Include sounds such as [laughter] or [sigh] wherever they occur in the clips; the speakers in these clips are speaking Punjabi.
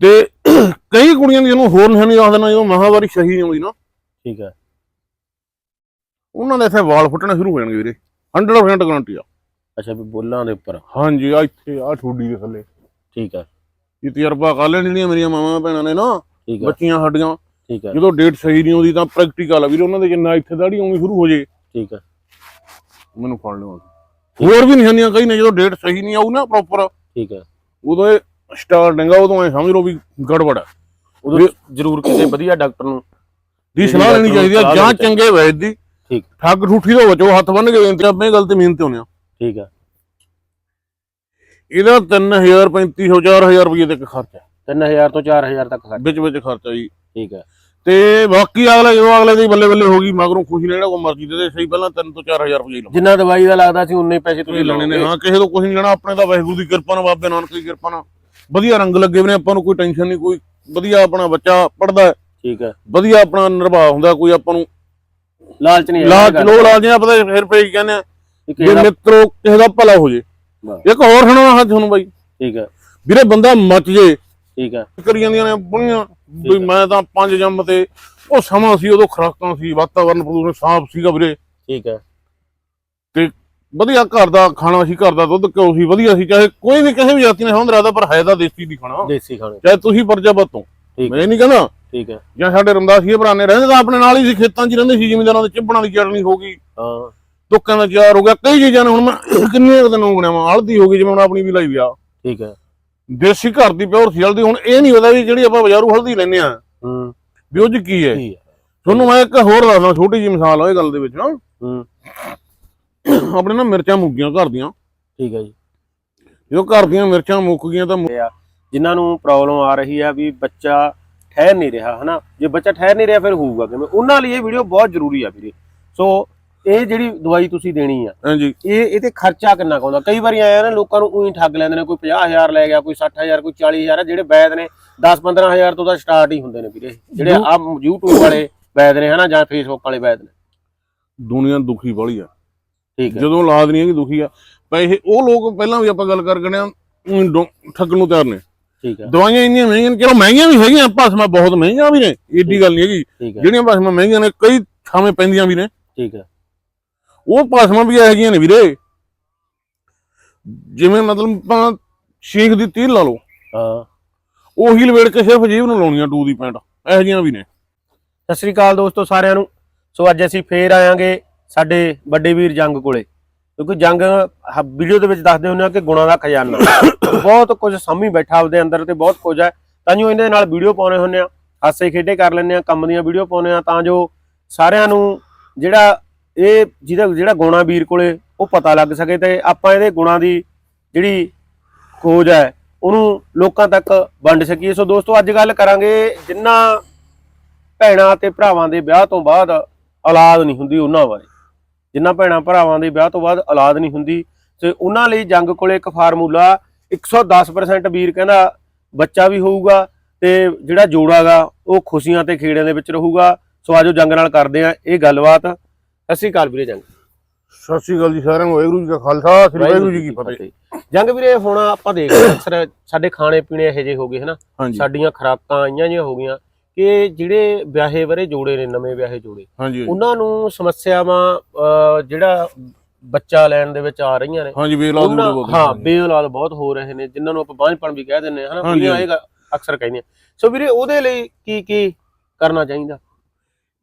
ਤੇ ਕਈ ਕੁੜੀਆਂ ਦੀ ਜਿਹਨੂੰ ਹੋਰ ਨਿਸ਼ਾਨੀ ਦੱਸ ਦੇਣਾ ਜਦੋਂ ਮਹਾਵਾਰੀ ਸਹੀ ਆਉਂਦੀ ਨਾ। ਠੀਕ ਹੈ। ਉਹਨਾਂ ਦੇ ਇੱਥੇ ਵਾਲ ਫੁੱਟਣਾ ਸ਼ੁਰੂ ਹੋ ਜਾਣਗੇ ਵੀਰੇ। 100% ਗਾਰੰਟੀ ਆ। ਅੱਛਾ ਵੀ ਬੋਲਾਂ ਦੇ ਉੱਪਰ। ਹਾਂਜੀ ਆ ਇੱਥੇ ਆ ਠੋਡੀ ਦੇ ਥੱਲੇ। ਠੀਕ ਹੈ। ਇਹ ਤਜਰਬਾ ਕਰ ਲੈਣ ਜਿਹੜੀਆਂ ਮੇਰੀਆਂ ਮਾਵਾਂ ਭੈਣਾਂ ਨੇ ਨਾ ਠੀਕ ਹੈ। ਬੱਚੀਆਂ ਸਾਡੀਆਂ। ਠੀਕ ਹੈ। ਜਦੋਂ ਡੇਟ ਸਹੀ ਨਹੀਂ ਆਉਂਦੀ ਤਾਂ ਪ੍ਰੈਕਟੀਕਲ ਆ। ਵੀਰੇ ਉਹਨਾਂ ਦੇ ਜਿੰਨਾ ਇੱਥੇ ਦਾੜੀ ਆਉਣੀ ਸ਼ੁਰੂ ਹੋ ਜੇ ਠੀਕ ਹੈ। ਮੈਨੂੰ ਫੜ ਲਿਓ। ਹੋਰ ਵੀ ਨਿਸ਼ਾਨੀਆਂ ਕਈ ਨੇ ਜਦੋਂ ਡੇਟ ਸਹੀ ਨਹੀਂ ਨਾ ਪ੍ਰੋਪਰ ਠੀਕ ਹੈ। ਉਦੋਂ ਇਹ ਸਟਾਰਟਿੰਗ ਆ ਉਦੋਂ ਐ ਸਮਝ ਲਓ ਵੀ ਗੜਬੜ ਆ। ਉਦੋਂ ਜ਼ਰੂਰ ਕਿਸੇ ਵਧੀਆ ਡਾਕਟਰ ਨੂੰ ਦੀ ਸਲਾਹ ਲੈਣੀ ਚਾਹੀਦੀ ਆ ਜਾਂ ਚੰਗੇ ਵੈਦ ਦੀ। ਠੀਕ। ਠੱਗ ਠੂਠੀ ਤੋਂ ਬਚੋ ਹੱਥ ਬੰਨ ਕੇ ਬੇਨਤੀ ਆਪਣੇ ਗਲਤ ਮਿਹਨਤ ਹੋਣੇ ਆ। ਠੀਕ ਹੈ ਇਹਦਾ 3000 3500 4000 ਰੁਪਏ ਤੱਕ ਖਰਚਾ। 3000 ਤੋਂ 4000 ਤੱਕ ਖਰਚ। ਵਿੱਚ ਵਿੱਚ ਖਰਚਾ ਜੀ। ਠੀਕ ਹੈ ਤੇ ਬਾਕੀ ਅਗਲੇ ਜੋ ਅਗਲੇ ਦੀ ਬੱਲੇ ਬੱਲੇ ਹੋ ਗਈ ਮਗਰੋਂ ਖੁਸ਼ੀ ਨਾਲ ਜਿਹੜਾ ਕੋ ਮਰਜ਼ੀ ਦੇ ਦੇ ਸਹੀ ਪਹਿਲਾਂ 3 ਤੋਂ 4000 ਰੁਪਏ ਲਓ ਜਿੰਨਾ ਦਵਾਈ ਦਾ ਲੱਗਦਾ ਸੀ ਉਨੇ ਪੈਸੇ ਤੁਸੀਂ ਲੈਣੇ ਨੇ ਹਾਂ ਕਿਸੇ ਤੋਂ ਕੁਝ ਨਹੀਂ ਲੈਣਾ ਆਪਣੇ ਤਾਂ ਵਾਹਿਗੁਰੂ ਦੀ ਕਿਰਪਾ ਨਾਲ ਬਾਬੇ ਨਾਨਕ ਦੀ ਕਿਰਪਾ ਨਾਲ। ਵਧੀਆ ਰੰਗ ਲੱਗੇ ਹੋਏ ਨੇ ਆਪਾਂ ਨੂੰ ਕੋਈ ਟੈਨਸ਼ਨ ਨਹੀਂ ਕੋਈ ਵਧੀਆ ਆਪਣਾ ਬੱਚਾ ਪੜਦਾ ਠੀਕ ਹੈ। ਵਧੀਆ ਆਪਣਾ ਨਿਰਵਾਹ ਹੁੰਦਾ ਕੋਈ ਆਪਾਂ ਨੂੰ ਲਾਲਚ ਨਹੀਂ ਲਾਲਚ ਲੋਕ ਲਾਲਚ ਆ ਪਤਾ ਫਿਰ ਪਈ ਕਹਿੰਦੇ ਆ ਵੀ ਮਿੱਤਰੋ ਕਿਸੇ ਦਾ ਭਲਾ ਹੋ ਜੇ। ਇੱਕ ਹੋਰ ਸੁਣਾਵਾ ਹਾਂ ਤੁਹਾਨੂੰ ਬਾਈ। ਠੀਕ ਹੈ। ਵੀਰੇ ਬੰਦਾ ਮੱਚ ਜੇ। ਠੀਕ ਹੈ। ਕਰੀ ਜਾਂਦੀਆਂ ਨੇ ਬੁਣੀਆਂ ਵੀ ਮੈਂ ਤਾਂ ਪੰਜ ਜੰਮ ਤੇ ਉਹ ਸਮਾਂ ਸੀ ਉਦੋਂ ਖੁਰਾਕਾਂ ਸੀ ਵਾਤਾਵਰਨ ਪ੍ਰਦੂਸ਼ਣ ਸਾਫ਼ ਸੀਗਾ ਵੀਰੇ। ਠੀਕ ਹੈ। ਵਧੀਆ ਘਰ ਦਾ ਖਾਣਾ ਸੀ ਘਰ ਦਾ ਦੁੱਧ ਘਿਓ ਸੀ ਵਧੀਆ ਸੀ ਚਾਹੇ ਕੋਈ ਵੀ ਕਿਸੇ ਵੀ ਜਾਤੀ ਨੇ ਸਮਝ ਰਾਦਾ ਪਰ ਹੈ ਤਾਂ ਦੇਸੀ ਦੀ ਖਾਣਾ। ਦੇਸੀ ਖਾਣੇ। ਚਾਹੇ ਤੁਸੀਂ ਪਰਜਾਬਤ ਤੋਂ ਮੈਂ ਨਹੀਂ ਕਹਿੰਦਾ। ਠੀਕ ਹੈ। ਜਾਂ ਸਾਡੇ ਰੰਦਾਸੀਏ ਭਰਾਨੇ ਰਹਿੰਦੇ ਤਾਂ ਆਪਣੇ ਨਾਲ ਹੀ ਸੀ ਖੇਤਾਂ 'ਚ ਰਹਿੰਦੇ ਸੀ ਜ਼ਿਮੀਂਦਾਰਾਂ ਦੇ ਚਿੱਬਣਾ ਦੀ ਚਟਣੀ ਹੋ ਗਈ। ਹਾਂ। ਤੁੱਕਾਂ ਦਾ ਚਾਰ ਹੋ ਗਿਆ। ਕਈ ਚੀਜ਼ਾਂ ਨੇ ਹੁਣ ਮੈਂ ਕਿੰਨੇ ਕੁ ਦਿਨ ਹੋ ਗਏ ਮੈਂ ਹਲਦੀ ਹੋ ਗਈ ਜਿਵੇਂ ਹੁਣ ਆਪਣੀ ਵੀ ਲਾਈ ਵਿਆ ਠੀਕ ਹੈ। ਦੇਸੀ ਘਰ ਦੀ ਪਿਓਰ ਸੀ ਹਲਦੀ। ਹੁਣ ਇਹ ਨਹੀਂ ਪਤਾ ਵੀ ਜਿਹੜੀ ਆਪਾਂ ਬਾਜ਼ਾਰੂ ਹਲਦੀ ਲੈਨੇ ਆ ਹੂੰ। ਵੀ ਉਹ 'ਚ ਕੀ ਹੈ? ਤੁਹਾਨੂੰ ਮੈਂ ਇੱਕ ਹੋਰ ਦੱਸਦਾ ਛੋਟੀ ਜਿਹੀ ਮਿਸਾਲ ਇਹ ਗੱਲ ਦੇ ਵਿੱਚ ਨਾ। ਹੂੰ। [coughs] ਆਪਣੇ ਨਾ ਮਿਰਚਾਂ ਮੁੱਕ ਗਈਆਂ ਘਰ ਦੀਆਂ। ਠੀਕ ਹੈ ਜੀ। ਜਦੋਂ ਘਰ ਦੀਆਂ ਮਿਰਚਾਂ ਮੁੱਕ ਗਈਆਂ ਤਾਂ ਜਿਨ੍ਹਾਂ ਨੂੰ ਪ੍ਰੋਬਲਮ ਆ ਰਹੀ ਆ ਵੀ ਬੱਚਾ ਠਹਿਰ ਨਹੀਂ ਰਿਹਾ ਹਨਾ? ਜੇ ਬੱਚਾ ਠਹਿਰ ਨਹੀਂ ਰਿਹਾ ਫਿਰ ਹੋਊਗਾ ਕਿਵੇਂ? ਉਹਨਾਂ ਲਈ ਇਹ ਵੀਡੀਓ ਬਹੁਤ ਜ਼ਰੂਰੀ ਆ ਵੀਰੇ। ਸੋ ਇਹ ਜਿਹੜੀ ਦਵਾਈ ਤੁਸੀਂ ਦੇਣੀ ਆ ਹਾਂਜੀ। ਇਹ ਇਹ ਤੇ ਖਰਚਾ ਕਿੰਨਾ ਕੁ ਆਉਂਦਾ? ਕਈ ਵਾਰੀ ਆਇਆ ਨਾ ਲੋਕਾਂ ਨੂੰ ਉਹੀ ਠੱਗ ਲੈਂਦੇ ਨੇ ਕੋਈ 50000 ਲੈ ਗਿਆ ਕੋਈ 60000 ਕੋਈ 40000 ਆ ਜਿਹੜੇ ਵੈਦ ਨੇ 10-15000 ਤੋਂ ਤਾਂ ਸਟਾਰਟ ਹੀ ਹੁੰਦੇ ਨੇ ਵੀਰੇ। ਜਿਹੜੇ ਆ YouTube ਵਾਲੇ ਵੈਦ ਨੇ ਹਨਾ? ਜਾਂ Facebook ਵਾਲੇ ਵੈਦ ਨੇ। ਦੁਨੀਆ ਦੁਖੀ ਵਾਲੀ ਆ। ਠੀਕ ਹੈ। ਜਦੋਂ ਔਲਾਦ ਨਹੀਂ ਹੈਗੀ ਦੁਖੀ ਆ। ਪੈਸੇ ਉਹ ਲੋਕ ਪਹਿਲਾਂ ਵੀ ਆਪਾਂ ਗੱਲ ਕਰ ਗਏ ਆ ਠੱਗਣ ਨੂੰ ਤਿਆਰ ਨੇ। ਠੀਕ ਹੈ। ਦਵਾਈਆਂ ਇੰਨੀਆਂ ਮਹਿੰਗੀਆਂ ਨੇ ਚਲੋ ਮਹਿੰਗੀਆਂ ਵੀ ਹੈਗੀਆਂ ਭਾਸਮਾ ਬਹੁਤ ਮਹਿੰਗੀਆਂ ਵੀ ਨੇ ਏਡੀ ਗੱਲ ਨਹੀਂ ਹੈਗੀ। ਜਿਹੜੀਆਂ ਭਾਸਮਾ ਮਹਿੰਗੀਆਂ ਨੇ ਕਈ ਥਾਵੇਂ ਪੈਂਦੀਆਂ ਵੀ ਨੇ। ਠੀਕ ਹੈ। ਉਹ ਭਾਸਮਾ ਵੀ ਇਹੋ ਜਿਹੀਆਂ ਨੇ ਵੀਰੇ। ਜਿਵੇਂ ਮਤਲਬ ਆਪਾਂ ਸ਼ੇਖ ਦੀ ਤੀਰ ਲਾ ਲਓ। ਹਾਂ। ਉਹੀ ਲਵੇੜ ਕੇ ਸਿਰਫ ਜੀਵ ਨੂੰ ਲਾਉਣੀਆਂ ਟੂ ਦੀ ਪੈਂਟ। ਇਹੋ ਜਿਹੀਆਂ ਵੀ ਨੇ। ਸਤਿ ਸ੍ਰੀ ਅਕਾਲ ਦੋਸਤੋ ਸਾਰਿਆਂ ਨੂੰ। ਸੋ ਅੱਜ ਅਸੀਂ ਫੇਰ ਆਵਾਂਗੇ ਸਾਡੇ ਵੱਡੇ ਵੀਰ ਜੰਗ ਕੋਲੇ। ਕਿਉਂਕਿ ਜੰਗ ਵੀਡੀਓ ਦੇ ਵਿੱਚ ਦੱਸਦੇ ਹੁੰਦੇ ਆ ਕਿ ਗੁਣਾਂ ਦਾ ਖਜ਼ਾਨਾ। ਬਹੁਤ ਕੁਝ ਸਾਹਮਣੇ ਬੈਠਾ ਉਹਦੇ ਅੰਦਰ ਤੇ ਬਹੁਤ ਕੁਝ ਹੈ। ਤਾਂ ਜੋ ਇਹਦੇ ਨਾਲ ਵੀਡੀਓ ਪਾਉਣੇ ਹੁੰਦੇ ਆ, ਹਾਸੇ ਖੇਡੇ ਕਰ ਲੈਂਦੇ ਆ, ਕੰਮ ਦੀਆਂ ਵੀਡੀਓ ਪਾਉਣੇ ਆ, ਤਾਂ ਜੋ ਸਾਰਿਆਂ ਨੂੰ ਜਿਹੜਾ ਇਹ, ਜਿਹਦਾ, ਜਿਹੜਾ ਗੁਣਾ ਵੀਰ ਕੋਲੇ ਉਹ ਪਤਾ ਲੱਗ ਸਕੇ ਤੇ ਆਪਾਂ ਇਹਦੇ ਗੁਣਾਂ ਦੀ ਜਿਹੜੀ ਖੋਜ ਹੈ, ਉਹਨੂੰ ਲੋਕਾਂ ਤੱਕ ਵੰਡ ਸਕੀਏ। ਸੋ ਦੋਸਤੋ, ਅੱਜ ਗੱਲ ਕਰਾਂਗੇ ਜਿਨ੍ਹਾਂ ਭੈਣਾਂ ਤੇ ਭਰਾਵਾਂ ਦੇ ਵਿਆਹ ਤੋਂ ਬਾਅਦ ਔਲਾਦ ਨਹੀਂ ਹੁੰਦੀ ਉਹਨਾਂ ਬਾਰੇ। ਜਿਨ੍ਹਾਂ ਭੈਣਾਂ ਭਰਾਵਾਂ ਦੇ ਵਿਆਹ ਤੋਂ ਬਾਅਦ ਔਲਾਦ ਨਹੀਂ ਹੁੰਦੀ ਤੇ ਉਹਨਾਂ ਲਈ ਜੰਗ ਕੋਲੇ ਇੱਕ ਫਾਰਮੂਲਾ 110% ਵੀਰ ਕਹਿੰਦਾ ਬੱਚਾ ਵੀ ਹੋਊਗਾ ਤੇ ਜਿਹੜਾ ਜੋੜਾਗਾ ਉਹ ਖੁਸ਼ੀਆਂ ਤੇ ਖੇੜਿਆਂ ਦੇ ਵਿੱਚ ਰਹੂਗਾ। ਸੋ ਆਜੋ ਜੰਗ ਨਾਲ ਕਰਦੇ ਆ ਇਹ ਗੱਲਬਾਤ। ਸ਼੍ਰੀ ਅਕਾਲ ਵੀਰੇ ਜੰਗ। ਸਤਿ ਸ਼੍ਰੀ ਅਕਾਲ ਜੀ ਸਾਰਿਆਂ ਨੂੰ ਵਾਹਿਗੁਰੂ ਜੀ ਕਾ ਖਾਲਸਾ ਸ੍ਰੀ ਵਾਹਿਗੁਰੂ ਜੀ ਕੀ ਫਤਿਹ। ਜੰਗ ਵੀਰੇ ਹੁਣ ਆਪਾਂ ਦੇਖਦੇ ਅਕਸਰ ਸਾਡੇ ਖਾਣੇ ਪੀਣੇ ਇਹੋ ਜਿਹੇ ਹੋ ਗਏ ਹਨਾ? ਸਾਡੀਆਂ ਖੁਰਾਕਾਂ ਆਈਆਂ ਜਿਹੀਆਂ ਹੋ ਗਈਆਂ। ਕਿ ਜਿਹੜੇ ਵਿਆਹੇ ਵਰੇ ਜੋੜੇ ਨੇ ਨਵੇਂ ਵਿਆਹੇ ਜੋੜੇ ਹਾਂਜੀ ਉਹਨਾਂ ਨੂੰ ਸਮੱਸਿਆਵਾਂ ਜਿਹੜਾ ਬੱਚਾ ਲੈਣ ਦੇ ਵਿੱਚ ਆ ਰਹੀਆਂ ਨੇ ਹਾਂਜੀ ਦੂਰ ਹਾਂ ਬੇਔਲਾਦ ਬਹੁਤ ਹੋ ਰਹੇ ਨੇ ਜਿਨ੍ਹਾਂ ਨੂੰ ਆਪਾਂ ਬਾਂਝਪਣ ਵੀ ਕਹਿ ਦਿੰਦੇ ਹਾਂ ਹਨਾ ਕੁੜੀਆਂ ਇਹ ਅਕਸਰ ਕਹਿੰਦੀਆਂ। ਸੋ ਵੀਰੇ ਉਹਦੇ ਲਈ ਕੀ ਕੀ ਕਰਨਾ ਚਾਹੀਦਾ?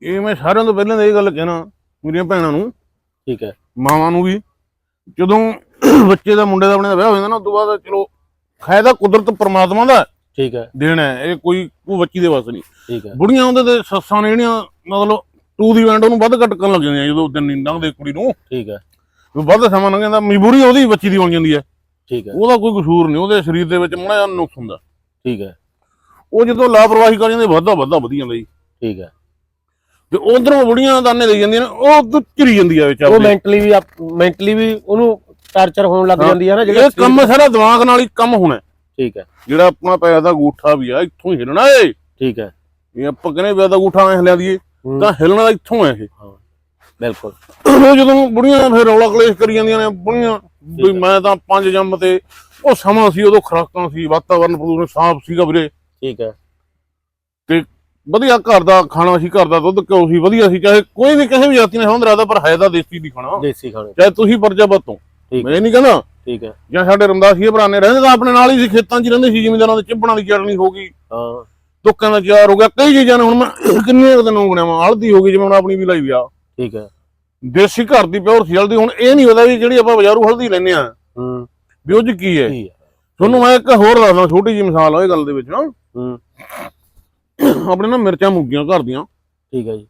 ਇਹ ਮੈਂ ਸਾਰਿਆਂ ਤੋਂ ਪਹਿਲਾਂ ਇਹ ਗੱਲ ਕਹਿਣਾ ਮੇਰੀਆਂ ਭੈਣਾਂ ਨੂੰ ਠੀਕ ਹੈ। ਮਾਵਾਂ ਨੂੰ ਵੀ ਜਦੋਂ ਬੱਚੇ ਦਾ ਮੁੰਡੇ ਦਾ ਆਪਣੇ ਦਾ ਵਿਆਹ ਹੋ ਜਾਂਦਾ ਨਾ ਉਸ ਤੋਂ ਬਾਅਦ ਚਲੋ ਖਾਇਦਾ ਕੁਦਰਤ ਪ੍ਰਮਾਤਮਾ ਦਾ ਠੀਕ ਹੈ। ਦੇਣਾ ਹੈ ਇਹ ਕੋਈ ਕੋਈ ਬੱਚੀ ਦੇ ਵੱਸ ਨਹੀਂ। ਠੀਕ ਹੈ। ਬੁੜੀਆਂ ਉਹਦੇ ਤੇ ਸੱਸਾਂ ਨੇ ਜਿਹੜੀਆਂ ਮਤਲਬ ਟੂ ਦੀ ਵੈਂਡ ਉਹਨੂੰ ਵੱਧ ਘੱਟ ਕਰਨ ਲੱਗ ਜਾਂਦੀਆਂ ਜਦੋਂ ਦਿਨ ਨਹੀਂ ਲੰਘਦੇ ਕੁੜੀ ਨੂੰ। ਠੀਕ ਹੈ। ਵੀ ਵੱਧ ਸਮਾਂ ਲੰਘ ਜਾਂਦਾ ਮਜਬੂਰੀ ਉਹਦੀ ਬੱਚੀ ਦੀ ਬਣ ਜਾਂਦੀ ਹੈ। ਠੀਕ ਹੈ। ਉਹਦਾ ਕੋਈ ਕਸੂਰ ਨਹੀਂ ਉਹਦੇ ਸਰੀਰ ਦੇ ਵਿੱਚ ਮਾੜਾ ਜਿਹਾ ਨੁਕਸ ਹੁੰਦਾ। ਠੀਕ ਹੈ। ਉਹ ਜਦੋਂ ਲਾਪਰਵਾਹੀ ਕਰ ਜਾਂਦੇ ਵੱਧਦਾ ਵੱਧਦਾ ਵਧੀ ਜਾਂਦਾ ਜੀ। ਠੀਕ ਹੈ। ਤੇ ਉਧਰੋਂ ਬੁੜੀਆਂ ਦਾਨੇ ਦੇ ਜਾਂਦੀਆਂ ਨੇ ਉਹ ਉਧਰ ਚਿਰੀ ਜਾਂਦੀ ਆ ਵਿੱਚ ਉਹ। ਮੈਂਟਲੀ ਵੀ ਮੈਂਟਲੀ ਵੀ ਉਹਨੂੰ ਟਾਰਚਰ ਹੋਣ ਲੱਗ ਹਾਂ, ਜਾਂਦੀ ਹੈ ਨਾ ਇਹ ਕੰਮ ਸਾਰਾ ਦਿਮਾਗ ਨਾਲ ਹੀ ਕੰਮ ਹੋਣਾ ਹੈ। ਠੀਕ ਹੈ। ਜਿਹੜਾ ਆਪਣਾ ਪੈਰ ਦਾ ਗੂਠਾ ਵੀ ਆ ਇੱਥੋਂ ਹੀ ਹਿਲਣਾ ਏ। ਠੀਕ ਹੈ। ਇਹ ਆਪਾਂ ਕਹਿੰਦੇ ਵੀ ਦਾ ਗੂਠਾ ਐ ਹਿਲਾ ਦਈਏ ਹੂੰ, ਤਾਂ ਹਿਲਣਾ ਤਾਂ ਇੱਥੋਂ ਐ ਇਹ। ਬਿਲਕੁਲ। ਉਹ ਜਦੋਂ ਬੁੜੀਆਂ ਫਿਰ ਰੌਲਾ ਕਲੇਸ਼ ਕਰੀ ਜਾਂਦੀਆਂ ਨੇ ਬੁੜੀਆਂ ਵੀ ਮੈਂ ਤਾਂ ਪੰਜ ਜੰਮ ਤੇ ਉਹ ਸਮਾਂ ਸੀ ਉਦੋਂ ਖੁਰਾਕਾਂ ਸੀ ਵਾਤਾਵਰਨ ਪ੍ਰਦੂਸ਼ਣ ਸਾਫ਼ ਸੀਗਾ ਵੀਰੇ। ਠੀਕ ਹੈ। ਤੇ ਵਧੀਆ ਘਰ ਦਾ ਖਾਣਾ ਸੀ ਘਰ ਦਾ ਦੁੱਧ ਘਿਓ ਸੀ ਵਧੀਆ ਸੀ ਚਾਹੇ ਕੋਈ ਵੀ ਕਿਸੇ ਵੀ ਜਾਤੀ ਨੇ ਸਮਝ ਰਾਦਾ ਪਰ ਹੈ ਤਾਂ ਦੇਸੀ ਦੀ ਖਾਣਾ। ਦੇਸੀ ਖਾਣੇ। ਚਾਹੇ ਤੁਸੀਂ ਪਰਜਾਬਤ ਤੋਂ। ਮੈਂ ਇਹ ਨਹੀਂ ਕਹਿੰਦਾ। ਠੀਕ ਹੈ। ਜਾਂ ਸਾਡੇ ਰਮਦਾਸੀਏ ਭਰਾਨੇ ਰਹਿੰਦੇ ਤਾਂ ਆਪਣੇ ਨਾਲ ਹੀ ਸੀ ਖੇਤਾਂ 'ਚ ਰਹਿੰਦੇ ਸੀ ਜ਼ਿਮੀਂਦਾਰਾਂ ਦੇ ਚਿੱਬੜਾਂ ਦੀ ਚਟਣੀ ਹੋ ਗਈ। ਹਾਂ। ਦੁੱਕਾਂ ਦਾ ਚਾਰ ਹੋ ਗਿਆ। ਕਈ ਚੀਜ਼ਾਂ ਨੇ ਹੁਣ ਮੈਂ [coughs] ਕਿੰਨੇ ਦਿਨ ਹੋ ਗਏ ਵਾ ਹਲਦੀ ਹੋ ਗਈ ਜਿਵੇਂ ਹੁਣ ਆਪਣੀ ਵੀ ਲਾਈ ਵਿਆ ਠੀਕ ਹੈ। ਦੇਸੀ ਘਰ ਦੀ ਪਿਓਰ ਸੀ ਹਲਦੀ ਹੁਣ ਇਹ ਨਹੀਂ ਪਤਾ ਵੀ ਜਿਹੜੀ ਆਪਾਂ ਬਾਜ਼ਾਰੂ ਹਲਦੀ ਲੈਨੇ ਆ ਹੂੰ। ਵੀ ਉਹ 'ਚ ਕੀ ਹੈ? ਤੁਹਾਨੂੰ ਮੈਂ ਇੱਕ ਹੋਰ ਦੱਸਦਾ ਛੋਟੀ ਜੀ ਮਿਸਾਲ ਆ ਇਹ ਗੱਲ ਦੇ ਵਿੱਚ ਨਾ। ਹੂੰ। [coughs] ਆਪਣੇ ਨਾ ਮਿਰਚਾਂ ਮੁੱਕੀਆਂ ਘਰ ਦੀਆਂ। ਠੀਕ ਹੈ ਜੀ।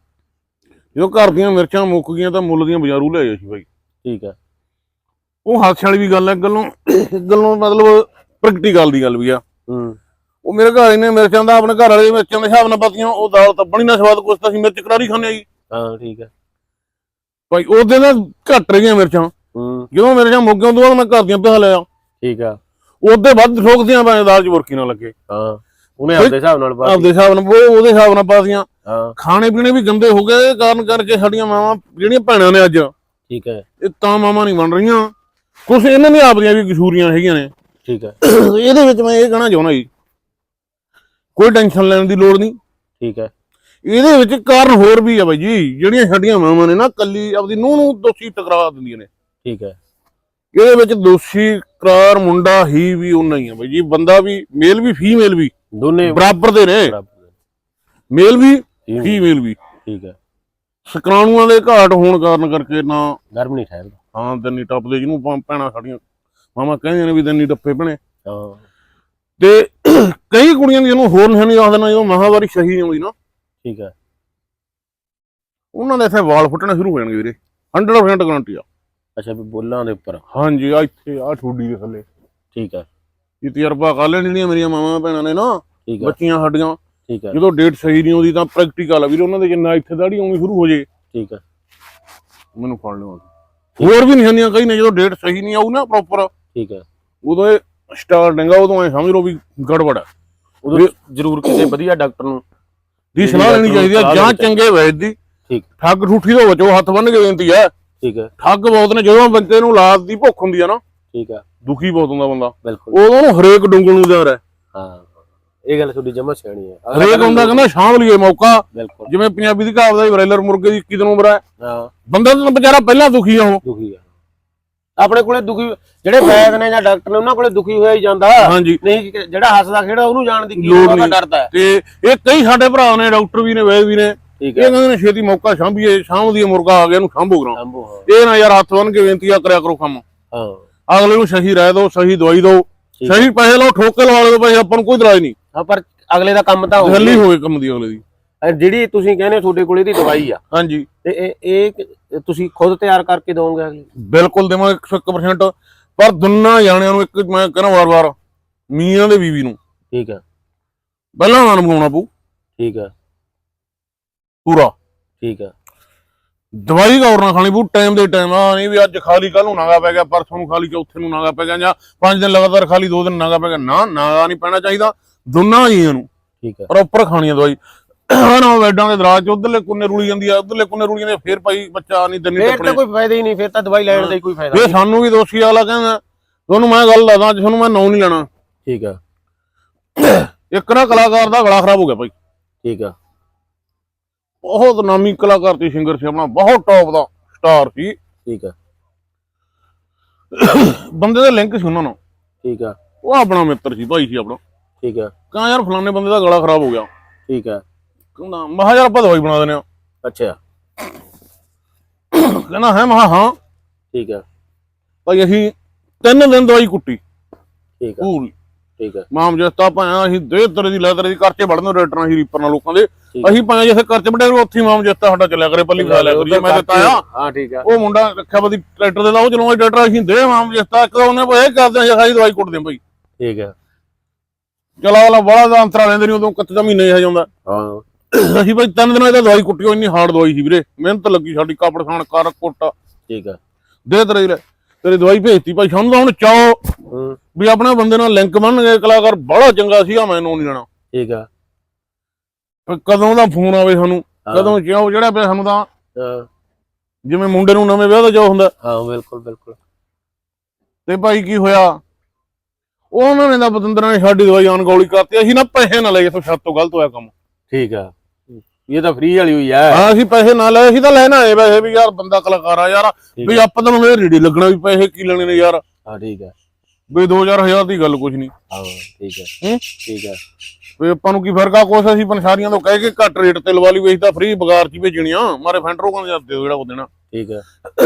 ਜਦੋਂ ਘਰ ਦੀਆਂ ਮਿਰਚਾਂ ਮੁੱਕ ਗਈਆਂ ਤਾਂ ਮੁੱਲ ਦੀਆਂ ਬਾਜ਼ਾਰੂ ਲੈ ਆਏ ਸੀ ਬਾਈ। ਠੀਕ ਹੈ। ਉਹ ਹਾਸੇ ਵਾਲੀ ਵੀ ਗੱਲ ਹੈ ਗੱਲੋਂ ਗੱਲੋਂ ਮਤਲਬ ਪ੍ਰੈਕਟੀਕਲ ਦੀ ਗੱਲ ਵੀ ਆ। ਹੂੰ। ਉਹ ਮੇਰੇ ਘਰ ਇਹਨੇ ਮਿਰਚਾਂ ਦਾ ਆਪਣੇ ਘਰ ਵਾਲੇ ਦੀ ਮਿਰਚਾਂ ਦੇ ਹਿਸਾਬ ਨਾਲ ਪਤੀਆਂ ਉਹ ਦਾਲ ਤਾਂ ਬਣੀ ਨਾ ਸਵਾਦ ਕੁਛ ਤਾਂ ਅਸੀਂ ਮਿਰਚ ਕਰਾਰੀ ਖਾਂਦੇ ਆ ਜੀ। ਹਾਂ ਠੀਕ ਹੈ ਭਾਈ ਉਹਦੇ ਨਾਲ ਘੱਟ ਰਹੀਆਂ ਮਿਰਚਾਂ। ਹੂੰ। ਜਦੋਂ ਮਿਰਚਾਂ ਮੁੱਕ ਗਈਆਂ ਉਦੋਂ ਬਾਅਦ ਮੈਂ ਘਰ ਦੀਆਂ ਪਿਆ ਲਿਆ। ਠੀਕ ਆ। ਉਹਦੇ ਵੱਧ ਠੋਕਦੀਆਂ ਭਾਵੇਂ ਦਾਲ ਚ ਬੁਰਕੀ ਨਾ ਲੱਗੇ। ਹਾਂ ਉਹਨੇ ਆਪਦੇ ਹਿਸਾਬ ਨਾਲ ਬਾਤ ਆਪਦੇ ਹਿਸਾਬ ਨਾਲ ਉਹ ਉਹਦੇ ਹਿਸਾਬ ਨਾਲ ਪਾਦੀਆਂ ਹਾਂ। ਖਾਣੇ ਪੀਣੇ ਵੀ ਗੰਦੇ ਹੋ ਗਏ ਕਾਰਨ ਕਰਕੇ ਸਾਡੀਆਂ ਮਾਵਾਂ ਜਿਹੜੀਆਂ ਭੈਣਾਂ ਨੇ ਅੱਜ ਠੀਕ ਹੈ ਇਹ ਤਾਂ ਮਾਵਾਂ ਨਹੀਂ ਬਣ ਰਹੀਆਂ। ਕੁਛ ਇਹਨਾਂ ਦੀਆਂ ਆਪਦੀਆਂ ਵੀ ਕਸੂਰੀਆਂ ਹੈਗੀਆਂ ਨੇ। ਠੀਕ ਹੈ। ਇਹਦੇ ਵਿੱਚ ਮੈਂ ਇਹ ਕਹਿਣਾ ਚਾਹੁੰਦਾ ਜੀ ਕੋਈ ਟੈਨਸ਼ਨ ਲੈਣ ਦੀ ਲੋੜ ਨਹੀਂ। ਠੀਕ ਹੈ। ਇਹਦੇ ਵਿੱਚ ਕਾਰਨ ਹੋਰ ਵੀ ਆ ਬਾਈ ਜੀ ਜਿਹੜੀਆਂ ਸਾਡੀਆਂ ਮਾਵਾਂ ਨੇ ਨਾ ਕੱਲੀ ਆਪਦੀ ਨੂੰਹ ਨੂੰ ਦੋਸ਼ੀ ਟਕਰਾ ਦਿੰਦੀਆਂ ਨੇ। ਠੀਕ ਹੈ। ਇਹਦੇ ਵਿੱਚ ਦੋਸ਼ੀ ਕਰਾਰ ਮੁੰਡਾ ਹੀ ਵੀ ਉਹਨਾਂ ਹੀ ਆ ਬਾਈ ਜੀ। ਬੰਦਾ ਵੀ ਮੇਲ ਵੀ ਫੀਮੇਲ ਵੀ। ਦੋਨੇ ਬਰਾਬਰ ਦੇ ਨੇ। ਮੇਲ ਵੀ ਫੀਮੇਲ ਵੀ। ਠੀਕ ਹੈ। ਸਕਰਾਣੂਆਂ ਦੇ ਘਾਟ ਹੋਣ ਕਾਰਨ ਕਰਕੇ ਨਾ ਗਰਮ ਨਹੀਂ ਠਹਿਰਦਾ। ਹਾਂ ਦੰਨੀ ਟੱਪਦੇ ਜਿਹਨੂੰ ਭੈਣਾਂ ਸਾਡੀਆਂ। ਮਾਮਾ ਕਹਿੰਦੇ ਨੇ ਵੀ ਦੰਨੀ ਟੱਪੇ ਭੈਣੇ। ਹਾਂ। ਤੇ ਕਈ ਕੁੜੀਆਂ ਦੀ ਜਿਹਨੂੰ ਹੋਰ ਨਹੀਂ ਆਖਦੇ ਨਾ ਜਦੋਂ ਮਹਾਵਾਰੀ ਸਹੀ ਆਉਂਦੀ ਨਾ। ਠੀਕ ਹੈ। ਉਹਨਾਂ ਦੇ ਇੱਥੇ ਵਾਲ ਫੁੱਟਣਾ ਸ਼ੁਰੂ ਹੋ ਜਾਣਗੇ ਵੀਰੇ। 100% ਗਾਰੰਟੀ ਆ। ਅੱਛਾ ਵੀ ਬੋਲਾਂ ਦੇ ਉੱਪਰ। ਹਾਂਜੀ ਆ ਇੱਥੇ ਆ ਠੋਡੀ ਦੇ ਥੱਲੇ। ਠੀਕ ਹੈ। ਇਹ ਤਜਰਬਾ ਕਰ ਲੈਣ ਜਿਹੜੀਆਂ ਮੇਰੀਆਂ ਮਾਵਾਂ ਭੈਣਾਂ ਨੇ ਨਾ। ਠੀਕ ਹੈ। ਬੱਚੀਆਂ ਸਾਡੀਆਂ। ਠੀਕ ਹੈ। ਜਦੋਂ ਡੇਟ ਸਹੀ ਨਹੀਂ ਆਉਂਦੀ ਤਾਂ ਪ੍ਰੈਕਟੀਕਲ ਆ। ਵੀਰੇ ਉਹਨਾਂ ਦੇ ਜਿੰਨਾ ਇੱਥੇ ਦਾੜੀ ਆਉਣੀ ਸ਼ੁਰੂ ਹੋ ਜੇ। ਠੀਕ ਹੈ। ਮੈਨੂੰ ਫੜ ਲਿਓ। ਹੋਰ ਵੀ ਨਿਸ਼ਾਨੀਆਂ ਕਈ ਨੇ ਜਦੋਂ ਡੇਟ ਸਹੀ ਨਹੀਂ ਆਊ ਨਾ ਪ੍ਰੋਪਰ ਠੀਕ ਹੈ। ਉਦੋਂ ਇਹ ਸਟਾਰਟਿੰਗ ਆ ਉਦੋਂ ਐ ਸਮਝ ਲਓ ਵੀ ਗੜਬੜ ਆ ਉਦੋਂ ਜ਼ਰੂਰ ਕਿਸੇ ਵਧੀਆ ਡਾਕਟਰ ਨੂੰ ਦੀ ਸਲਾਹ ਲੈਣੀ ਚਾਹੀਦੀ ਸਲਾਹ ਜਾਂ ਚੰਗੇ ਵੈਦ ਦੀ। ਠੀਕ। ਠੱਗ ਠੂਠੀ ਤੋਂ ਬਚੋ ਹੱਥ ਬੰਨ ਕੇ ਬੇਨਤੀ ਆ ਠੀਕ ਹੈ। ਠੱਗ ਬਹੁਤ ਨੇ ਜਦੋਂ ਬੰਦੇ ਨੂੰ ਲਾਤ ਦੀ ਭੁੱਖ ਹੁੰਦੀ ਆ ਨਾ ਠੀਕ ਹੈ। ਦੁਖੀ ਬਹੁਤ ਹੁੰਦਾ ਬੰਦਾ। ਬਿਲਕੁਲ। ਉਦੋਂ ਹਰੇਕ ਡੁੰਗਲ ਨੂੰ ਦਿਆ ਰਿਹਾ। ਹਾਂ। ਇਹ ਗੱਲ ਤੁਹਾਡੀ ਜਮਾ ਸਿਆਣੀ ਹੈ। ਹਰੇਕ ਕਹਿੰਦਾ ਹੁੰਦਾ ਕਹਿੰਦਾ ਸ਼ਾਮ ਲਈਏ ਮੌਕਾ। ਬਿਲਕੁਲ। ਜਿਵੇਂ ਪੰਜਾਬੀ ਦੀ ਕਹਾਵਤ ਹੈ ਬ੍ਰਾਇਲਰ ਮੁਰਗੇ ਦੀ 21 ਦਿਨ ਉਮਰ ਹੈ। ਹਾਂ। ਬੰਦਾ ਤਾਂ ਵਿਚਾਰਾ ਪਹਿਲਾਂ ਦੁਖੀ ਆ ਉਹ। ਦੁਖੀ ਹੈ ਆਪਣੇ ਕੋਲੇ ਦੁਖੀ ਜਿਹੜੇ ਵੈਦ ਨੇ ਜਾਂ ਡਾਕਟਰ ਨੇ ਉਹਨਾਂ ਕੋਲੇ ਦੁਖੀ ਹੋਇਆ ਹੀ ਜਾਂਦਾ। ਹਾਂਜੀ। ਨਹੀਂ ਜਿਹੜਾ ਹੱਸਦਾ ਖੇੜਾ ਉਹਨੂੰ ਜਾਣ ਦੀ ਕੀ ਲੋੜ। ਡਰਦਾ ਹੈ। ਤੇ ਇਹ ਕਈ ਸਾਡੇ ਭਰਾ ਨੇ ਡਾਕਟਰ ਵੀ ਨੇ ਵੈਦ ਵੀ ਨੇ। ਇਹ ਕਹਿੰਦੇ ਨੇ ਛੇਤੀ ਮੌਕਾ ਸਾਂਭੀਏ ਸ਼ਾਮ ਦੀ ਮੁਰਗਾ ਆ ਗਿਆ ਇਹਨੂੰ ਸਾਂਭੋ ਕਰਾਂ ਇਹ ਨਾ ਯਾਰ ਹੱਥ ਬੰਨ ਕੇ ਬੇਨਤੀ ਆ ਕਰਿਆ ਕਰੋ ਕੰਮ। ਹਾਂ। ਅਗਲੇ ਨੂੰ ਸਹੀ ਰਾਏ ਦਿਓ ਸਹੀ ਦਵਾਈ ਦਿਓ ਠੀਕ ਸਹੀ ਪੈਸੇ ਲਓ ਠੋਕੇ ਲਵਾ ਲਓ ਪੈਸੇ ਆਪਾਂ ਨੂੰ ਕੋਈ ਇਤਰਾਜ਼ ਨਹੀਂ। ਹਾਂ ਪਰ ਅਗਲੇ ਦਾ ਕੰਮ ਤਾਂ ਹੋ ਤਸੱਲੀ ਹੋਵੇ ਕੰਮ ਦੀ ਅਗਲੇ ਦੀ। ਜਿਹੜੀ ਤੁਸੀਂ ਕਹਿੰਦੇ ਹੋ ਤੁਹਾਡੇ ਕੋਲੇ ਦੀ ਦਵਾਈ ਆ। ਹਾਂਜੀ। ਤੇ ਇਹ ਇਹ ਕਿ- ਤੁਸੀਂ ਖੁਦ ਤਿਆਰ ਕਰਕੇ ਦੋਗੇ ਅਗਲੇ? ਬਿਲਕੁਲ ਦੇਵਾਂਗੇ 101% ਪਰ ਦੁੰਨਾ ਜਾਣਿਆਂ ਨੂੰ ਇੱਕ ਮੈਂ ਕਹਿੰਦਾ ਵਾਰ-ਵਾਰ ਮੀਆਂ ਦੇ ਬੀਵੀ ਨੂੰ। ਠੀਕ ਹੈ ਪਹਿਲਾਂ ਨਾਮ ਗਾਉਣਾ ਪਊ। ਠੀਕ ਹੈ ਪੂਰਾ। ਠੀਕ ਹੈ ਦਵਾਈ ਗੌਰ ਨਾਲ ਖਾਣੀ ਪਊ ਟਾਈਮ ਦੇ ਟਾਈਮ ਆ ਨਹੀਂ ਵੀ ਅੱਜ ਖਾਲੀ ਕੱਲ ਨੂੰ ਨਾਗਾ ਪੈ ਗਿਆ ਪਰਸੋਂ ਨੂੰ ਖਾਲੀ ਚੌਥੇ ਨੂੰ ਨਾਗਾ ਪੈ ਗਿਆ ਜਾਂ ਪੰਜ ਦਿਨ ਲਗਾਤਾਰ ਖਾਲੀ ਦੋ ਦਿਨ ਨਾਗਾ ਪੈ ਗਿਆ। ਨਾ ਨਾਗਾ ਨਹੀਂ ਪੈਣਾ ਚਾਹੀਦਾ। ਦੋਨਾਂ ਜੀਆਂ ਨੂੰ। ਠੀਕ ਹੈ। ਪ੍ਰੋਪਰ ਖਾਣੀ ਆ ਦਵਾਈ। ਨਾ ਬੈਡਾਂ ਦੇ ਦਰਾਜ ਉਧਰਲੇ ਕੋਨੇ ਰੁਲੀ ਜਾਂਦੀ ਆ ਉਧਰਲੇ ਕੋਨੇ ਰੁਲੀ ਜਾਂਦੀ ਆ ਫੇਰ ਭਾਈ ਬੱਚਾ ਨਹੀਂ ਦੰਨੀ ਫੇਰ ਤਾਂ ਕੋਈ ਫਾਇਦਾ ਹੀ ਨਹੀਂ ਫੇਰ ਤਾਂ ਦਵਾਈ ਲੈਣ ਦਾ ਹੀ ਕੋਈ ਫਾਇਦਾ ਇਹ ਨਹੀਂ। ਸਾਨੂੰ ਵੀ ਦੋਸ਼ੀ ਵਾਲਾ ਕਹਿੰਦਾ। ਤੁਹਾਨੂੰ ਮੈਂ ਗੱਲ ਅੱਜ ਤੁਹਾਨੂੰ ਮੈਂ ਨਾਂ ਨਹੀਂ ਲੈਣਾ। ਠੀਕ ਹੈ ਇੱਕ ਨਾ ਕਲਾਕਾਰ ਦਾ ਗਲਾ ਖਰਾਬ ਹੋ ਗਿਆ ਭਾਈ। ਠੀਕ ਹੈ ਬਹੁਤ ਨਾਮੀ ਕਲਾਕਾਰ ਸੀ ਸਿੰਗਰ ਸੀ ਆਪਣਾ ਬਹੁਤ ਟੌਪ ਦਾ ਸਟਾਰ ਸੀ। ਠੀਕ ਹੈ ਬੰਦੇ ਦੇ ਲਿੰਕ ਸੀ ਉਹਨਾਂ ਨਾਲ ਠੀਕ ਹੈ ਉਹ ਆਪਣਾ ਮਿੱਤਰ ਸੀ ਭਾਈ ਸੀ ਆਪਣਾ। ਠੀਕ ਹੈ। ਕਹਿੰਦਾ ਯਾਰ ਫਲਾਣੇ ਬੰਦੇ ਦਾ ਗਲਾ ਖਰਾਬ ਹੋ ਗਿਆ। ਠੀਕ ਹੈ। ਕਹਿੰਦਾ ਮੈਂ ਕਿਹਾ ਯਾਰ ਆਪਾਂ ਦਵਾਈ ਬਣਾ ਦਿੰਦੇ ਆ ਅੱਛਾ। ਕਹਿੰਦਾ ਹੈ ਮਹਾ ਹਾਂ। ਠੀਕ ਹੈ। ਭਾਈ ਅਸੀਂ ਤਿੰਨ ਦਿਨ ਦਵਾਈ ਕੁੱਟੀ। ਠੀਕ ਹੈ। ਪੂਰੀ। ਠੀਕ ਹੈ। ਮਾਮ ਜਸਤਾ ਭਾਇਆ ਅਸੀਂ ਦੇ ਤਰੇ ਦੀ ਲੈ ਤਰੇ ਦੀ ਕਰਚੇ ਵੜਨੇ ਰੇਟਰਾਂ ਸੀ ਰੀਪਰ ਨਾਲ ਲੋਕਾਂ ਦੇ। ਅਸੀਂ ਭਾਇਆ ਜਿੱਥੇ ਕਰਚੇ ਵੜੇ ਉੱਥੇ ਹੀ ਮਾਮ ਜਸਤਾ ਸਾਡਾ ਚੱਲਿਆ ਕਰੇ ਪੱਲੀ ਬਣਾ ਲਿਆ ਕਰੀਏ। ਮੈਂ ਦਿੱਤਾ ਆ ਹਾਂ ਠੀਕ ਹੈ। ਉਹ ਮੁੰਡਾ ਰੱਖਿਆ ਬਦੀ ਟਰੈਕਟਰ ਦੇ ਲਾ ਉਹ ਚਲਾਉਂਦਾ ਟਰੈਕਟਰ ਅਸੀਂ ਦੇ ਮਾਮ ਜਸਤਾ ਇੱਕ ਉਹਨੇ ਭਾਈ ਇਹ ਕਰਦੇ ਆ ਸਾਰੀ ਦਵਾਈ ਕੁੱਟਦੇ ਭਾਈ। ਠੀਕ ਹੈ। ਚਲਾ ਵਾਲਾ ਬੜਾ ਦਾ ਅੰਤਰਾ ਲੈਂਦੇ ਨਹੀਂ ਉਦੋਂ ਕੱਤ ਦਾ ਮਹੀਨੇ ਜਿਹਾ ਜਾਂਦਾ ਹਾਂ। ਅਸੀਂ ਭਾਈ ਤਿੰਨ ਦਿਨਾਂ ਦਾ ਦਵਾਈ ਕੁੱਟੀ ਉਹ ਇੰਨੀ ਹਾਰਡ ਦਵਾਈ ਸੀ ਵੀਰੇ। ਮਿਹਨਤ ਲੱਗੀ ਸਾਡੀ ਕਾਪੜ ਖਾਣ ਕਰ ਕੁੱਟ। ਠੀਕ ਹੈ ਦੇ ਤੇਰੇ ਲੈ ਤੇਰੀ ਦਵਾਈ ਭੇਜਤੀ ਭਾਈ ਸਾਨੂੰ ਤਾਂ ਹੁਣ ਚਾਓ ਵੀ ਆਪਣੇ ਬੰਦੇ ਨਾਲ ਲਿੰਕ ਬਣ ਗਏ ਕਲਾਕਾਰ ਬੜਾ ਚੰਗਾ ਸੀਗਾ ਮੈਨੂੰ ਨਹੀਂ ਲੈਣਾ। ਠੀਕ ਹੈ ਫਿਰ ਕਦੋਂ ਦਾ ਫੋਨ ਆਵੇ ਸਾਨੂੰ। ਕਦੋਂ ਚਾਓ ਜਿਹੜਾ ਪਿਆ ਸਾਨੂੰ ਤਾਂ। ਜਿਵੇਂ ਮੁੰਡੇ ਨੂੰ ਨਵੇਂ ਵਿਆਹ ਦਾ ਚਾਹ ਹੁੰਦਾ। ਹਾਂ ਬਿਲਕੁਲ ਬਿਲਕੁਲ। ਤੇ ਭਾਈ ਕੀ ਹੋਇਆ? ਉਹਨਾਂ ਨੇ ਤਾਂ ਬਤੰਦਰਾਂ ਨੇ ਸਾਡੀ ਦਵਾਈ ਅਣਗੌਲੀ ਕਰਤੀ ਅਸੀਂ ਨਾ ਪੈਸੇ ਨਾ ਲਏ ਇਥੋਂ ਛੱਤ ਤੋਂ ਗਲਤ ਹੋਇਆ ਕੰਮ। ਠੀਕ ਆ। ਇਹ ਤਾਂ ਫ੍ਰੀ ਵਾਲੀ ਹੋਈ ਆ। ਹਾਂ ਅਸੀਂ ਪੈਸੇ ਨਾ ਲਏ ਅਸੀਂ ਤਾਂ ਲੈਣਾ ਆਏ ਵੈਸੇ ਵੀ ਯਾਰ ਬੰਦਾ ਕਲਾਕਾਰ ਆ ਯਾਰ। ਵੀ ਆਪਾਂ ਤਾਂ ਮੇਰੇ ਰੀਡੀ ਲੱਗਣਾ ਵੀ ਪੈਸੇ ਕੀ ਲੈਣੇ ਨੇ ਯਾਰ। ਹਾਂ ਠੀਕ ਆ। ਵੀ 2000 ਹਜ਼ਾਰ ਦੀ ਗੱਲ ਕੁਝ ਨਹੀਂ। ਹਾਂ ਠੀਕ ਆ? ਠੀਕ ਆ। ਵੀ ਆਪਾਂ ਨੂੰ ਕੀ ਫ਼ਰਕ ਆ ਕੁਛ? ਅਸੀਂ ਪੰਸਾਰੀਆਂ ਤੋਂ ਕਹਿ ਕੇ ਘੱਟ ਰੇਟ ਤੇ ਲਵਾ ਲਈ ਵੀ ਅਸੀਂ ਤਾਂ ਫ੍ਰੀ ਬਗਾਰ ਚ ਭੇਜਣੀਆਂ। ਮਾਰੇ ਫੈਂਟਰੋ ਕਹਿੰਦੇ ਜਾਂਦੇ ਜਿਹੜਾ ਉਹ ਦੇਣਾ। ਠੀਕ ਆ।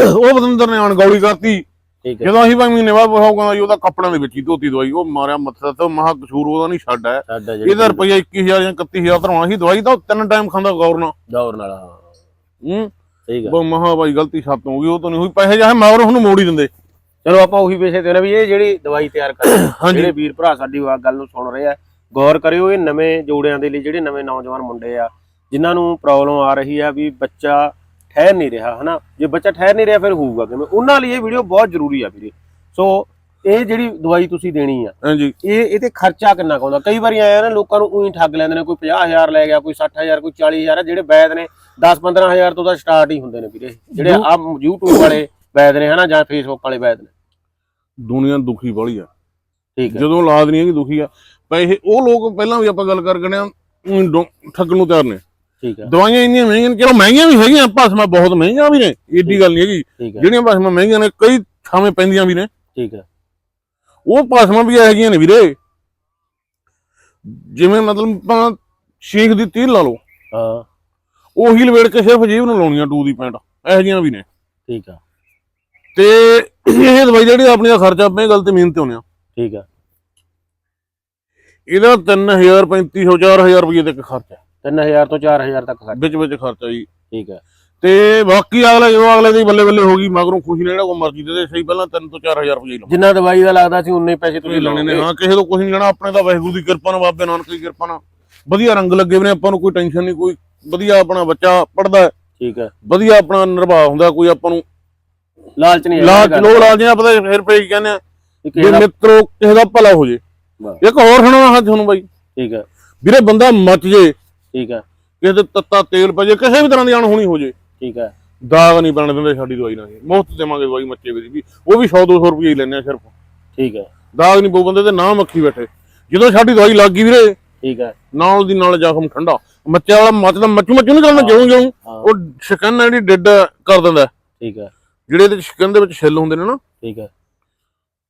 ਉਹ ਬਤੰਦਰ ਨੇ ਅਣਗੌਲੀ ਕਰਤੀ। ਠੀਕ ਜਦੋਂ ਅਸੀਂ ਭਾਵੇਂ ਮਹੀਨੇ ਬਾਅਦ ਉਹ ਕਹਿੰਦਾ ਜੀ ਉਹਦਾ ਕੱਪੜਿਆਂ ਦੇ ਵਿੱਚ ਹੀ ਧੋਤੀ ਦਵਾਈ ਉਹ ਮਾਰਿਆ ਮੱਥਾ ਤੇ ਮਹਾ ਕਸੂਰ ਉਹਦਾ ਨਹੀਂ ਛੱਡ ਹੈ ਇਹਦਾ ਰੁਪਈਆ 21000 ਜਾਂ 31000 ਧਰਵਾਉਣਾ ਸੀ ਦਵਾਈ ਤਾਂ ਉਹ ਤਿੰਨ ਟਾਈਮ ਖਾਂਦਾ ਗੌਰ ਨਾਲ। ਦੌਰ ਨਾਲ ਹਾਂ। ਹੂੰ? ਠੀਕ ਆ ਉਹ ਮਹਾ ਬਾਈ ਗਲਤੀ ਸਾਤੋਂ ਹੋ ਗਈ ਉਹ ਤਾਂ ਨਹੀਂ ਹੋਈ। ਪੈਸੇ ਜਾਹੇ ਮਗਰ ਉਹਨੂੰ ਮੋੜ ਹੀ ਦਿੰਦੇ। ਚਲੋ ਆਪਾਂ ਉਹੀ ਪੈਸੇ ਦੇਣਾ ਵੀ ਇਹ ਜਿਹੜੀ ਦਵਾਈ ਤਿਆਰ ਕਰ। ਜਿਹੜੇ ਵੀਰ ਭਰਾ ਸਾਡੀ ਗੱਲ ਨੂੰ ਸੁਣ ਰਹੇ ਆ ਗੌਰ ਕਰਿਓ ਇਹ ਨਵੇਂ ਜੋੜਿਆਂ ਦੇ ਲਈ ਜਿਹੜੇ ਨਵੇਂ ਨੌਜਵਾਨ ਮੁੰਡੇ ਆ ਜਿਨ੍ਹਾਂ ਨੂੰ ਪ੍ਰੋਬਲਮ ਆ ਰਹੀ ਆ ਵੀ ਬੱਚਾ ਠਹਿਰ ਨਹੀਂ ਰਿਹਾ ਹਨਾ? ਜੇ ਬੱਚਾ ਠਹਿਰ ਨਹੀਂ ਰਿਹਾ ਫਿਰ ਹੋਊਗਾ ਕਿਵੇਂ? ਉਹਨਾਂ ਲਈ ਇਹ ਵੀਡੀਓ ਬਹੁਤ ਜ਼ਰੂਰੀ ਆ ਵੀਰੇ। ਸੋ ਇਹ ਜਿਹੜੀ ਦਵਾਈ ਤੁਸੀਂ ਦੇਣੀ ਆ ਹਾਂਜੀ। ਇਹ ਇਹਤੇ ਖਰਚਾ ਕਿੰਨਾ ਕੁ ਆਉਂਦਾ? ਕਈ ਵਾਰੀ ਆਇਆ ਨਾ ਲੋਕਾਂ ਨੂੰ ਉਹੀ ਠੱਗ ਲੈਂਦੇ ਨੇ ਕੋਈ 50000 ਲੈ ਗਿਆ ਕੋਈ 60000 ਕੋਈ 40000 ਜਿਹੜੇ ਵੈਦ ਨੇ 10-15000 ਤੋਂ ਤਾਂ ਸਟਾਰਟ ਹੀ ਹੁੰਦੇ ਨੇ ਵੀਰੇ। ਜਿਹੜੇ ਆ YouTube ਵਾਲੇ ਵੈਦ ਨੇ ਹਨਾ ਜਾਂ Facebook ਵਾਲੇ ਵੈਦ ਨੇ। ਦੁਨੀਆ ਦੁਖੀ ਵਾਲੀ ਆ। ਠੀਕ ਹੈ ਜਦੋਂ ਔਲਾਦ ਨਹੀਂ ਹੈਗੀ ਦੁਖੀ ਆ। ਪੈਸੇ ਉਹ ਲੋਕ ਪਹਿਲਾਂ ਵੀ ਆਪਾਂ ਗੱਲ ਕਰ ਗਏ ਆ ਠੱਗਣ ਨੂੰ ਤਿਆਰ ਨੇ। ਠੀਕ ਹੈ। ਦਵਾਈਆਂ ਇੰਨੀਆਂ ਮਹਿੰਗੀਆਂ ਨੇ ਚਲੋ ਮਹਿੰਗੀਆਂ ਵੀ ਹੈਗੀਆਂ ਭਸਮਾਂ ਬਹੁਤ ਮਹਿੰਗੀਆਂ ਵੀ ਨੇ ਏਡੀ ਗੱਲ ਨਹੀਂ ਹੈਗੀ। ਜਿਹੜੀਆਂ ਭਸਮਾਂ ਮਹਿੰਗੀਆਂ ਨੇ ਕਈ ਥਾਵੇਂ ਪੈਂਦੀਆਂ ਵੀ ਨੇ। ਠੀਕ ਹੈ। ਉਹ ਭਸਮਾਂ ਵੀ ਹੈਗੀਆਂ ਨੇ ਵੀਰੇ। ਜਿਵੇਂ ਮਤਲਬ ਆਪਾਂ ਸ਼ੇਖ ਦੀ ਤੀਰ ਲਾ ਲਓ। ਹਾਂ। ਉਹੀ ਲਵੇੜ ਕੇ ਸਿਰਫ ਜੀਵ ਨੂੰ ਲਾਉਣੀਆਂ ਟੂ ਦੀ ਪੈਂਟ ਇਹੋ ਜਿਹੀਆਂ ਵੀ ਨੇ। ਠੀਕ ਹੈ। ਤੇ ਇਹ ਦਵਾਈ ਜਿਹੜੀ ਆਪਣੀ ਦਾ ਖਰਚਾ ਆਪਣੇ ਗੱਲ ਤੇ ਮਿਹਨਤ ਤੇ ਹੋਣਿਆ ਠੀਕ ਹੈ। ਇਹਦਾ 3000 3500 4000 ਰੁਪਏ ਤੱਕ ਖਰਚਾ 3000 ਤੋਂ 4000 ਤੱਕ ਖਰਚ। ਵਿੱਚ ਵਿੱਚ ਖਰਚਾ ਜੀ। ਠੀਕ ਹੈ। ਤੇ ਬਾਕੀ ਅਗਲੇ ਜਦੋਂ ਅਗਲੇ ਦੀ ਬੱਲੇ ਬੱਲੇ ਹੋ ਗਈ ਮਗਰੋਂ ਖੁਸ਼ੀ ਨੇ ਜਿਹੜਾ ਕੋ ਮਰਜ਼ੀ ਦੇ ਦੇ ਸਹੀ ਪਹਿਲਾਂ 3 ਤੋਂ 4000 ਰੁਪਏ ਲਾਉਣੇ। ਜਿੰਨਾ ਦਵਾਈ ਦਾ ਲੱਗਦਾ ਸੀ ਉਨੇ ਪੈਸੇ ਤੁਸੀਂ ਲੈਣੇ ਨੇ। ਹਾਂ ਕਿਸੇ ਤੋਂ ਕੁਝ ਨਹੀਂ ਲੈਣਾ ਆਪਣੇ ਤਾਂ ਵਾਹਿਗੁਰੂ ਦੀ ਕਿਰਪਾ ਨਾਲ ਬਾਬੇ ਨਾਨਕ ਦੀ ਕਿਰਪਾ ਨਾਲ। ਵਧੀਆ ਰੰਗ ਲੱਗੇ ਨੇ ਆਪਾਂ ਨੂੰ ਕੋਈ ਟੈਨਸ਼ਨ ਨਹੀਂ ਕੋਈ ਵਧੀਆ ਆਪਣਾ ਬੱਚਾ ਪੜਦਾ ਠੀਕ ਹੈ। ਵਧੀਆ ਆਪਣਾ ਨਿਰਵਾਹ ਹੁੰਦਾ ਕੋਈ ਆਪਾਂ ਨੂੰ ਲਾਲਚ ਨਹੀਂ ਲਾਲਚ ਲੋਕ ਲਾਲਚ ਜਾਂ ਪਤਾ ਫਿਰ ਕੀ ਕਹਿੰਦੇ ਆ ਵੀ ਮਿੱਤਰੋ ਕਿਸੇ ਦਾ ਭਲਾ ਹੋ ਜੇ। ਇੱਕ ਹੋਰ ਸੁਣਾਉਣਾ ਹਾਂ ਤੁਹਾਨੂੰ ਬਾਈ। ਠੀਕ ਹੈ। ਵੀਰੇ ਬੰਦਾ ਮੱਚ ਜੇ ਠੀਕ ਹੈ। ਕਿਸੇ ਤੇ ਤੱਤਾ ਤੇਲ ਪੈ ਜੇ ਕਿਸੇ ਵੀ ਤਰ੍ਹਾਂ ਦੀ ਅਣਹੋਣੀ ਹੋ ਜੇ। ਠੀਕ ਹੈ। ਦਾਗ ਨਹੀਂ ਬਣਨ ਦਿੰਦੇ ਸਾਡੀ ਦਵਾਈ ਨਾਲ ਮੁਫਤ ਦੇਵਾਂਗੇ ਦਵਾਈ ਮੱਚੇ ਵੀ ਵੀ। ਉਹ ਵੀ 100 200 ਰੁਪਏ ਹੀ ਲੈਣੇ ਆ ਸਿਰਫ। ਠੀਕ ਹੈ। ਦਾਗ ਨਹੀਂ ਪਊ ਬੰਦੇ ਤੇ ਨਾ ਮੱਖੀ ਬੈਠੇ। ਜਦੋਂ ਸਾਡੀ ਦਵਾਈ ਲੱਗ ਗਈ ਵੀਰੇ ਠੀਕ ਹੈ। ਨਾਲ ਦੀ ਨਾਲ ਜ਼ਖਮ ਠੰਡਾ। ਮੱਚੇ ਵਾਲਾ ਮੱਚਦਾ ਮੱਚੂ ਮੱਚੂ ਨਹੀਂ ਚੱਲਦਾ ਜਿਉਂ ਜਿਉਂ। ਉਹ ਸ਼ਿਕਨ ਜਿਹੜੀ ਡਿੱਡ ਕਰ ਦਿੰਦਾ। ਠੀਕ ਹੈ। ਜਿਹੜੇ ਇਹਦੇ ਸ਼ਿਕਨ ਦੇ ਵਿੱਚ ਛਿੱਲ ਹੁੰਦੇ ਨੇ ਨਾ ਠੀਕ ਹੈ।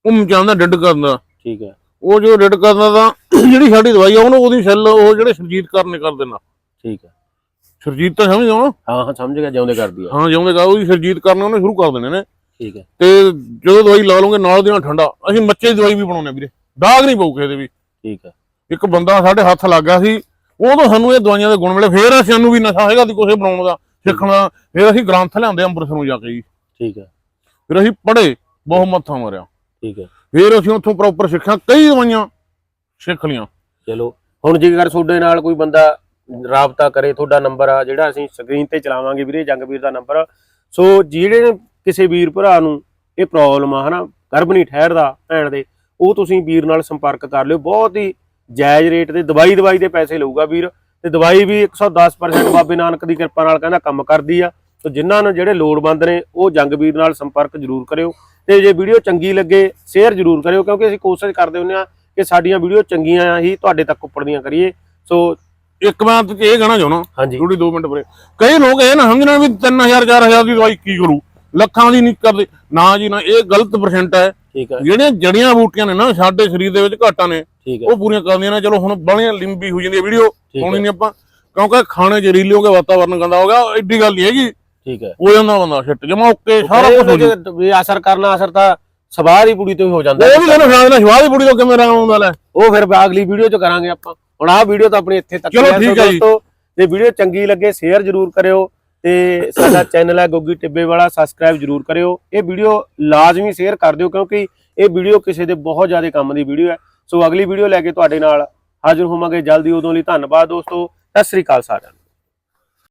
ਉਹ ਮਚਾਉਂਦਾ ਡਿੱਡ ਕਰ ਦਿੰਦਾ ਠੀਕ ਹੈ। ਉਹ ਜੋ ਡਿੱਡ ਕਰਦਾ ਤਾਂ ਜਿਹੜੀ ਸਾਡੀ ਦਵਾਈ ਆ ਉਹਨੂੰ ਉਹਦੀ ਛਿੱਲ ਉਹ ਜਿਹੜੇ ਸਰਜੀਤ ਕਰਨੇ ਕਰ ਦੇਣਾ। ਠੀਕ ਹੈ। ਸਰਜੀਤ ਤਾਂ ਸਮਝਦੇ ਹੋ ਨਾ? ਹਾਂ ਹਾਂ ਸਮਝ ਗਿਆ ਜਿਉਂਦੇ ਕਰਦੀ ਆ। ਹਾਂ ਜਿਉਂਦੇ ਕਾ ਉਹਦੀ ਸਰਜੀਤ ਕਰਨੇ ਉਹਨੇ ਸ਼ੁਰੂ ਕਰ ਦੇਣੇ ਨੇ। ਠੀਕ ਹੈ। ਤੇ ਜਦੋਂ ਦਵਾਈ ਲਾ ਲਓਗੇ ਨਾਲ ਦੀ ਨਾਲ ਠੰਡਾ। ਅਸੀਂ ਮੱਚੇ ਦੀ ਦਵਾਈ ਵੀ ਬਣਾਉਂਦੇ ਆ ਵੀਰੇ। ਦਾਗ ਨਹੀਂ ਪਊ ਕਿਸੇ ਦੇ ਵੀ। ਠੀਕ ਹੈ। ਇੱਕ ਬੰਦਾ ਸਾਡੇ ਹੱਥ ਲੱਗ ਗਿਆ ਸੀ ਉਦੋਂ ਸਾਨੂੰ ਇਹ ਦਵਾਈਆਂ ਦੇ ਗੁਣ ਮਿਲੇ। ਫੇਰ ਅਸੀਂ ਸਾਨੂੰ ਵੀ ਨਸ਼ਾ ਹੈਗਾ ਦੀ ਕੁਛ ਬਣਾਉਣ ਦਾ ਸਿੱਖਣ ਦਾ। ਫੇਰ ਅਸੀਂ ਗ੍ਰੰਥ ਲਿਆਂਦੇ ਅੰਮ੍ਰਿਤਸਰ ਨੂੰ ਜਾ ਕੇ ਜੀ। ਠੀਕ ਹੈ। ਫਿਰ ਅਸੀਂ ਪੜ੍ਹੇ ਬਹੁਤ ਮੱਥਾ ਮਾਰਿਆ। ਠੀਕ ਹੈ। ਫੇਰ ਅਸੀਂ ਉੱਥੋਂ ਪ੍ਰੋਪਰ ਸਿੱਖਿਆ ਕਈ ਦਵਾਈਆਂ ਸਿੱਖ ਲੀਆਂ ਚਲੋ, ਹੁਣ ਜੇਕਰ ਤੁਹਾਡੇ ਨਾਲ ਕੋਈ ਬੰਦਾ ਰਾਬਤਾ ਕਰੇ, ਤੁਹਾਡਾ ਨੰਬਰ ਆ, ਜਿਹੜਾ ਅਸੀਂ ਸਕਰੀਨ ਤੇ ਚਲਾਵਾਂਗੇ ਵੀਰੇ, ਜੰਗਵੀਰ ਦਾ ਨੰਬਰ ਸੋ ਜਿਹੜੇ ਕਿਸੇ ਵੀਰ ਭਰਾ ਨੂੰ ਇਹ ਪ੍ਰੋਬਲਮ ਆ, ਹਨਾ ਗਰਭ ਨਹੀਂ ਠਹਿਰਦਾ ਭੈਣ ਦੇ, ਉਹ ਤੁਸੀਂ ਵੀਰ ਨਾਲ ਸੰਪਰਕ ਕਰ ਲਿਓ। ਬਹੁਤ ਹੀ ਜਾਇਜ਼ ਰੇਟ ਤੇ ਦਵਾਈ ਦਵਾਈ ਦੇ ਪੈਸੇ ਲਊਗਾ ਵੀਰ, ਤੇ ਦਵਾਈ ਵੀ 110% ਬਾਬੇ ਨਾਨਕ ਦੀ ਕਿਰਪਾ ਨਾਲ ਕਹਿੰਦਾ ਕੰਮ ਕਰਦੀ ਆ। ਸੋ ਜਿਨ੍ਹਾਂ ਨੂੰ ਜਿਹੜੇ ਲੋੜਵੰਦ ਨੇ, ਉਹ ਜੰਗਵੀਰ ਨਾਲ ਸੰਪਰਕ ਜ਼ਰੂਰ ਕਰਿਓ। ਤੇ ਜੇ ਵੀਡੀਓ ਚੰਗੀ ਲੱਗੇ ਸ਼ੇਅਰ ਜ਼ਰੂਰ ਕਰਿਓ ਕਿਉਂਕਿ ਅਸੀਂ ਕੋਸ਼ਿਸ਼ ਕਰਦੇ ਹੁੰਦੇ ਆ ਕਿ ਸਾਡੀਆਂ ਵੀਡੀਓ ਚੰਗੀਆਂ ਹੀ ਤੁਹਾਡੇ ਤੱਕ ਉੱਪੜਦੀਆਂ ਕਰੀਏ। ਸੋ ਇੱਕ ਮੈਂ ਇਹ ਕਹਿਣਾ ਹਾਂਜੀ। ਥੋੜੀ 2 ਮਿੰਟ ਬਰੇ ਕਈ ਲੋਕ ਇਹ ਨਾ ਸਮਝਣ ਵੀ 3000 4000 ਦੀ ਦਵਾਈ ਕੀ ਕਰੂ? ਲੱਖਾਂ ਦੀ ਨਹੀਂ ਕਰਦੇ। ਨਾ ਜੀ ਨਾ ਇਹ ਗਲਤ ਪਰਸੈਂਟ ਹੈ। ਠੀਕ ਹੈ। ਜਿਹੜੀਆਂ ਜੜੀਆਂ ਬੂਟੀਆਂ ਨੇ ਨਾ ਸਾਡੇ ਸਰੀਰ ਦੇ ਵਿੱਚ ਘਾਟਾਂ ਨੇ ਉਹ ਪੂਰੀਆਂ ਕਰਦੀਆਂ ਨੇ। ਚਲੋ ਹੁਣ ਬਾਲੀਆਂ ਲਿੰਬੀ ਹੋ ਜਾਂਦੀ ਹੈ ਵੀਡੀਓ। ਪਾਉਣੀ ਨਹੀਂ ਆਪਾਂ। ਕਿਉਂਕਿ ਖਾਣੇ ਜ਼ਹਿਰੀਲੇ ਹੋ ਗਏ ਵਾਤਾਵਰਨ ਗੰਦਾ ਹੋ ਗਿਆ ਐਡੀ ਗੱਲ ਨਹੀਂ ਹੈਗੀ। ਠੀਕ ਹੈ। ਹੋ ਜਾਂਦਾ ਬੰਦਾ ਛਿੱਟ ਜਮਾ ਓਕੇ ਸਾਰਾ ਕੁਝ ਹੋ ਜਾਂਦਾ ਵੀ ਅਸਰ ਕਰਨਾ ਅਸਰ ਤਾਂ ਸਵਾਹ ਦੀ ਪੁੜੀ ਤੋਂ ਹੀ ਹੋ ਜਾਂਦਾ ਉਹ ਵੀ ਤੁਹਾਨੂੰ ਸੁਣਾ ਦੇਣਾ ਸ਼ਵਾਹ ਦੀ ਬੁੜੀ ਤੋਂ ਕਿਵੇਂ ਰਾਮ ਆਉਂਦਾ ਲੈ। ਉਹ ਫਿਰ ਅਗਲੀ ਵੀਡੀਓ ਚ ਕਰਾਂਗੇ ਆਪਾਂ। ਹੁਣ ਆਹ ਵੀਡੀਓ ਤਾਂ ਆਪਣੀ ਇੱਥੇ ਤੱਕ ਚਲੋ। ਠੀਕ ਹੈ ਜੀ। ਜੇ ਵੀਡੀਓ ਚੰਗੀ ਲੱਗੇ ਸ਼ੇਅਰ ਜ਼ਰੂਰ ਕਰਿਓ ਤੇ ਸਾਡਾ ਚੈਨਲ ਹੈ ਗੋਗੀ ਟਿੱਬੇ ਵਾਲਾ ਸਬਸਕ੍ਰਾਈਬ ਜ਼ਰੂਰ ਕਰਿਓ। ਇਹ ਵੀਡੀਓ ਲਾਜ਼ਮੀ ਸ਼ੇਅਰ ਕਰ ਦਿਓ ਕਿਉਂਕਿ ਇਹ ਵੀਡੀਓ ਕਿਸੇ ਦੇ ਬਹੁਤ ਜ਼ਿਆਦਾ ਕੰਮ ਦੀ ਵੀਡੀਓ ਹੈ। ਸੋ ਅਗਲੀ ਵੀਡੀਓ ਲੈ ਕੇ ਤੁਹਾਡੇ ਨਾਲ ਹਾਜ਼ਰ ਹੋਵਾਂਗੇ। ਜਲਦੀ ਉਦੋਂ ਲਈ ਧੰਨਵਾਦ ਦੋਸਤੋ। ਸਤਿ ਸ੍ਰੀ ਅਕਾਲ ਸਾਰਿਆਂ ਨੂੰ।